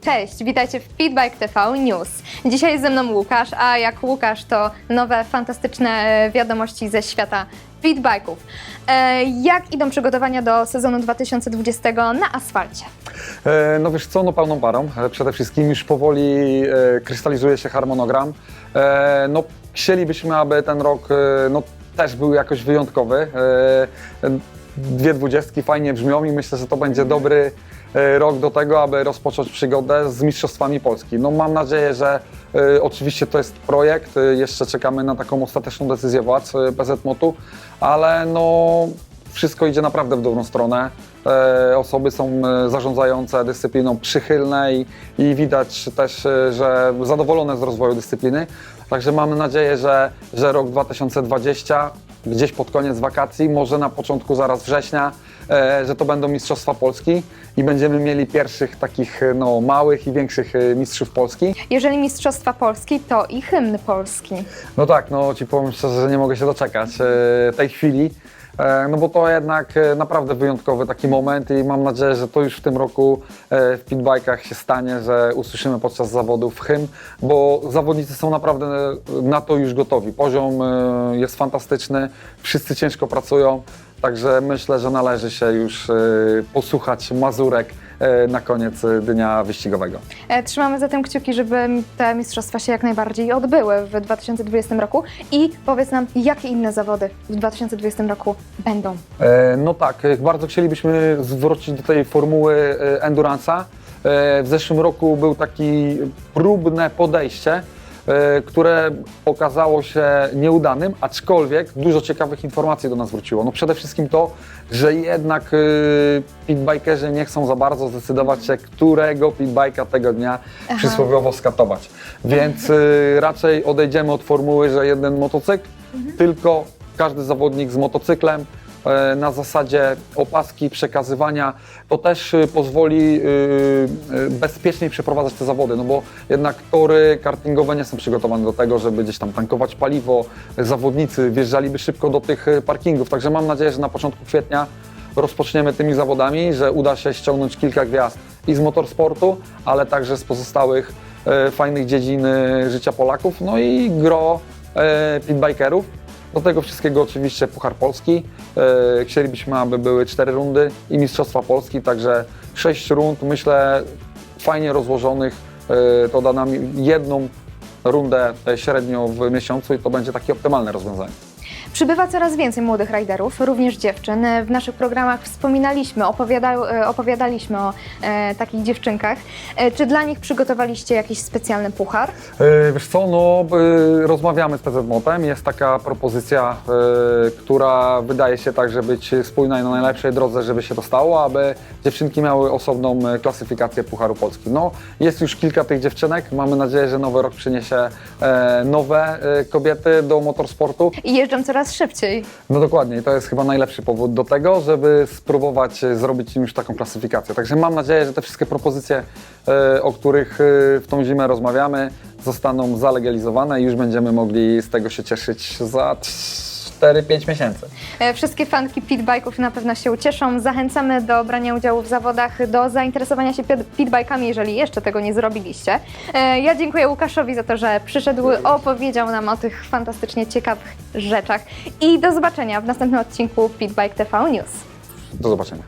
Cześć, witajcie w Feedback TV News. Dzisiaj ze mną Łukasz, a jak Łukasz to nowe, fantastyczne wiadomości ze świata feedbacków. E, jak idą przygotowania do sezonu 2020 na asfalcie? E, No wiesz co, no pełną parą. Przede wszystkim już powoli e, krystalizuje się harmonogram. No chcielibyśmy, aby ten rok no, też był jakoś wyjątkowy. Dwie dwudziestki fajnie brzmią i myślę, że to będzie dobry e, rok do tego, aby rozpocząć przygodę z Mistrzostwami Polski. No mam nadzieję, że e, oczywiście to jest projekt, e, jeszcze czekamy na taką ostateczną decyzję władz e, PZMOT-u, ale no wszystko idzie naprawdę w dobrą stronę. E, osoby są zarządzające dyscypliną przychylne i, i widać też, że zadowolone z rozwoju dyscypliny. Także mamy nadzieję, że, że rok 2020 gdzieś pod koniec wakacji, może na początku zaraz września, e, że to będą Mistrzostwa Polski i będziemy mieli pierwszych takich e, no, małych i większych e, mistrzów Polski. Jeżeli Mistrzostwa Polski, to i hymn polski. No tak, no ci powiem szczerze, że nie mogę się doczekać tej chwili, no bo to jednak e, naprawdę wyjątkowy taki moment i mam nadzieję, że to już w tym roku e, w pitbajkach się stanie, że usłyszymy podczas zawodów hymn, bo zawodnicy są naprawdę na to już gotowi. Poziom e, jest fantastyczny, wszyscy ciężko pracują, także myślę, że należy się już e, posłuchać mazurek e, na koniec e, dnia wyścigowego. E, Trzymamy zatem kciuki, żeby te mistrzostwa się jak najbardziej odbyły w 2020 roku. I powiedz nam, jakie inne zawody w 2020 roku będą? E, No tak, e, bardzo chcielibyśmy zwrócić do tej formuły e, Endurance'a. E, W zeszłym roku był taki próbne podejście, e, które okazało się nieudanym, aczkolwiek dużo ciekawych informacji do nas wróciło. No przede wszystkim to, że jednak e, pitbikerzy nie chcą za bardzo zdecydować się, którego pitbike'a tego dnia przysłowiowo skatować. Więc e, raczej odejdziemy od formuły, że jeden motocykl, tylko każdy zawodnik z motocyklem e, na zasadzie opaski, przekazywania, to też y, pozwoli y, y, bezpieczniej przeprowadzać te zawody, no bo jednak tory kartingowe nie są przygotowane do tego, żeby gdzieś tam tankować paliwo, zawodnicy wjeżdżaliby szybko do tych parkingów, także mam nadzieję, że na początku kwietnia rozpoczniemy tymi zawodami, że uda się ściągnąć kilka gwiazd i z motorsportu, ale także z pozostałych e, fajnych dziedzin e, życia Polaków, no i gro e, pitbikerów. Do tego wszystkiego oczywiście Puchar Polski. E, Chcielibyśmy, aby były cztery rundy i Mistrzostwa Polski, także sześć rund, myślę, fajnie rozłożonych. E, To da nam jedną rundę e, średnio w miesiącu i to będzie takie optymalne rozwiązanie. Przybywa coraz więcej młodych rajderów, również dziewczyn. W naszych programach wspominaliśmy, e, opowiadaliśmy o e, takich dziewczynkach. E, czy dla nich przygotowaliście jakiś specjalny puchar? E, Wiesz co, no e, rozmawiamy z PZMOT-em, jest taka propozycja, e, która wydaje się także być spójna i na najlepszej drodze, żeby się to stało, aby dziewczynki miały osobną e, klasyfikację Pucharu Polski. No, jest już kilka tych dziewczynek, mamy nadzieję, że nowy rok przyniesie e, nowe e, kobiety do motorsportu. I jeżdżą coraz szybciej. No dokładnie, to jest chyba najlepszy powód do tego, żeby spróbować e, zrobić im już taką klasyfikację. Także mam nadzieję, że te wszystkie propozycje, e, o których e, w tą zimę rozmawiamy, zostaną zalegalizowane i już będziemy mogli z tego się cieszyć za 4-5 miesięcy. E, Wszystkie fanki pitbike'ów na pewno się ucieszą. Zachęcamy do brania udziału w zawodach, do zainteresowania się pit- pitbike'ami, jeżeli jeszcze tego nie zrobiliście. E, Ja dziękuję Łukaszowi za to, że przyszedł, opowiedział nam o tych fantastycznie ciekawych rzeczach. I do zobaczenia w następnym odcinku Pitbike TV News. Do zobaczenia.